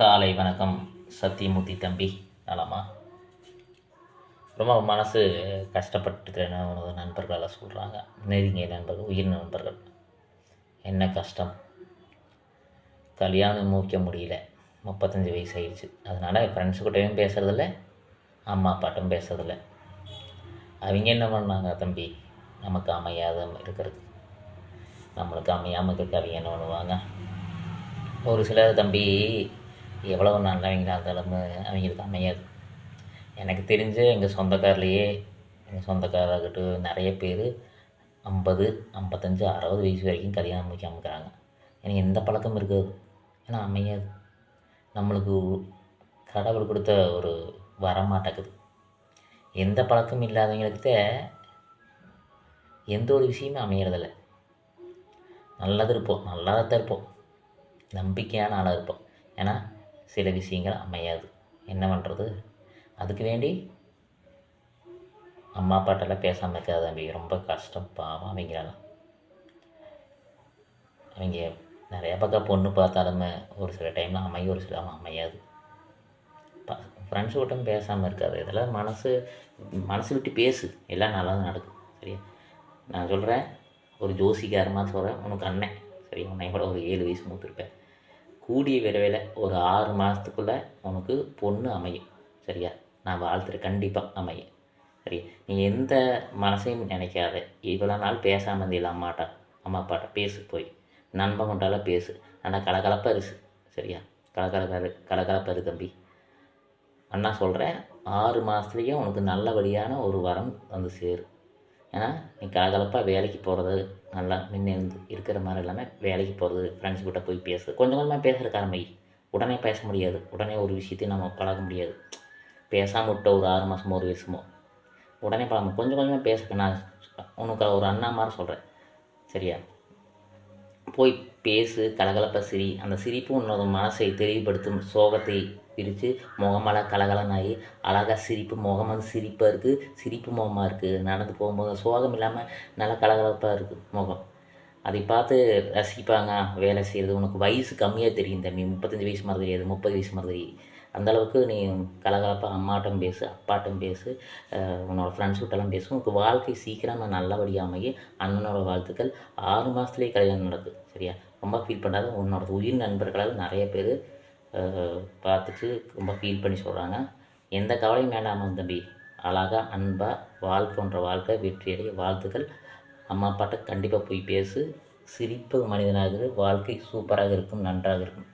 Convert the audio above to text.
காலை வணக்கம் சத்தியமூர்த்தி தம்பி. நலமா? ரொம்ப மனசு கஷ்டப்பட்டுக்கிறேன்னு உனது நண்பர்களெல்லாம் சொல்கிறாங்க நெருங்கிய நண்பர்கள் உயிர் நண்பர்கள். என்ன கஷ்டம்? கல்யாணம் மூக்க முடியல. முப்பத்தஞ்சு வயசு ஆயிடுச்சு. அதனால் ஃப்ரெண்ட்ஸுக்கிட்டையும் பேசுறதில்ல அம்மா அப்பாட்டும் பேசுறதில்ல. அவங்க என்ன பண்ணாங்க தம்பி? நமக்கு அமையாத இருக்கிறது. நம்மளுக்கு அமையாமல் இருக்க அவங்க என்ன பண்ணுவாங்க? ஒரு சில தம்பி எவ்வளவு நல்லவங்களா இருந்தாலும் அவங்களுக்கு அமையாது. எனக்கு தெரிஞ்ச எங்கள் சொந்தக்காரிலேயே எங்கள் சொந்தக்காரர்கிட்ட நிறைய பேர் ஐம்பது ஐம்பத்தஞ்சு அறுபது வயசு வரைக்கும் கல்யாணம் முடிக்காம அமைக்கிறாங்க எனக்கு எந்த பழக்கம் இருக்காது? ஏன்னா அமையாது. நம்மளுக்கு கடவுள் கொடுத்த ஒரு வரமாட்டேக்குது எந்த பழக்கம் இல்லாதவங்களுக்கு எந்த ஒரு விஷயமும் அமையறதில்ல. நல்லது இருப்போம் நல்லா தான் இருப்போம். நம்பிக்கையான ஆளாக இருப்போம். ஏன்னா சில விஷயங்கள் அமையாது. என்ன பண்ணுறது அதுக்கு வேண்டி அம்மா அப்பாட்டெல்லாம் பேசாமல் இருக்காது தம்பி. ரொம்ப கஷ்டம். பாவம் அவங்களெல்லாம் அவங்க நிறையா பக்கம் பொண்ணு பார்த்தாலுமே ஒரு சில டைமில் அமையும் ஒரு சில அமையாது. ஃப்ரெண்ட்ஸ் கூட்டம் பேசாமல் இருக்காது. இதெல்லாம் மனசு மனசு விட்டு பேசு. எல்லாம் நல்லா தான் நடக்கும். சரியா? நான் சொல்கிறேன் ஒரு ஜோசிக்காரமாக சொல்கிறேன் உனக்கு அண்ணன். சரி உன்னை கூட ஒரு ஏழு வயசு மூத்திருப்பேன். கூடிய விரைவில் ஒரு ஆறு மாதத்துக்குள்ளே உனக்கு பொண்ணு அமையும். சரியா? நான் வாழ்த்துறேன் கண்டிப்பாக அமையும். சரி நீ எந்த மனசையும் நினைக்காத. இவ்வளோ நாள் பேசாமல் இருந்தில்ல அம்மாட்டா அம்மா அப்பாட்ட பேசு போய். நண்பன் பேசு. ஆனால் கலகலப்பாக இருசு சரியா? கலகலப்பாரு கலகலப்பாக இரு தம்பி. அண்ணா சொல்கிறேன் ஆறு மாதத்துலேயே உனக்கு நல்லபடியான ஒரு வரம் வந்து சேரும். ஏன்னா நீ கலகலப்பாக வேலைக்கு போகிறது நல்லா முன்னே இருந்து இருக்கிற மாதிரி இல்லாமல் வேலைக்கு போகிறது ஃப்ரெண்ட்ஸ் கிட்ட போய் பேசுறது. கொஞ்சம் கொஞ்சமாக பேசுகிற ஆரம்பி உடனே பேச முடியாது. உடனே ஒரு விஷயத்தையும் நம்ம பழக முடியாது. பேசாமல் விட்ட ஒரு ஆறு மாதமோ ஒரு வருஷமோ. உடனே பழகும் கொஞ்சம் கொஞ்சமாக பேசுறேன் நான் உனக்கு ஒரு அண்ணா மாதிரி சொல்கிறேன் சரியா? போய் பேசு கலகலப்பாக சிரி. அந்த சிரிப்பு உன்னோட மனசை தெளிவுபடுத்தும் சோகத்தை பிரித்து முகமெல்லாம் கலகலனாகி அழகாக சிரிப்பு முகம் வந்து சிரிப்பாக இருக்குது சிரிப்பு முகமாக இருக்குது நடந்து போகும்போது சோகம் இல்லாமல் நல்லா கலகலப்பாக இருக்குது முகம். அதை பார்த்து ரசிப்பாங்க வேலை செய்கிறது உனக்கு வயசு கம்மியாக தெரியும் தம்பி. முப்பத்தஞ்சு வயசு மாதிரி தெரியாது முப்பது வயசு மாதிரி. தெரியும் அந்தளவுக்கு நீ கலகலப்பாக அம்மாட்டம் பேசு அப்பாட்டம் பேசு உன்னோட ஃப்ரெண்ட்ஸ் பேசும் பேசு. உனக்கு வாழ்க்கை சீக்கிரமாக நல்லபடியாக அமைய அண்ணனோட வாழ்த்துக்கள். ஆறு மாதத்துலேயே கல்யாணம் நடக்குது சரியா? ரொம்ப ஃபீல் பண்ணாத உன்னோட உயிர் நண்பர்களால் நிறைய பேர் பார்த்துட்டு ரொம்ப ஃபீல் பண்ணி சொல்கிறாங்க எந்த கவலையும் வேண்டாமல் தம்பி. அழகாக அன்பாக வாழ்க்கைன்ற வாழ்க்கை வெற்றியடைய வாழ்த்துக்கள். அம்மா அப்பாட்ட கண்டிப்பாக போய் பேசு. சிரிப்பு மனிதனாக வாழ்க்கை சூப்பராக இருக்கும் நன்றாக இருக்கும்.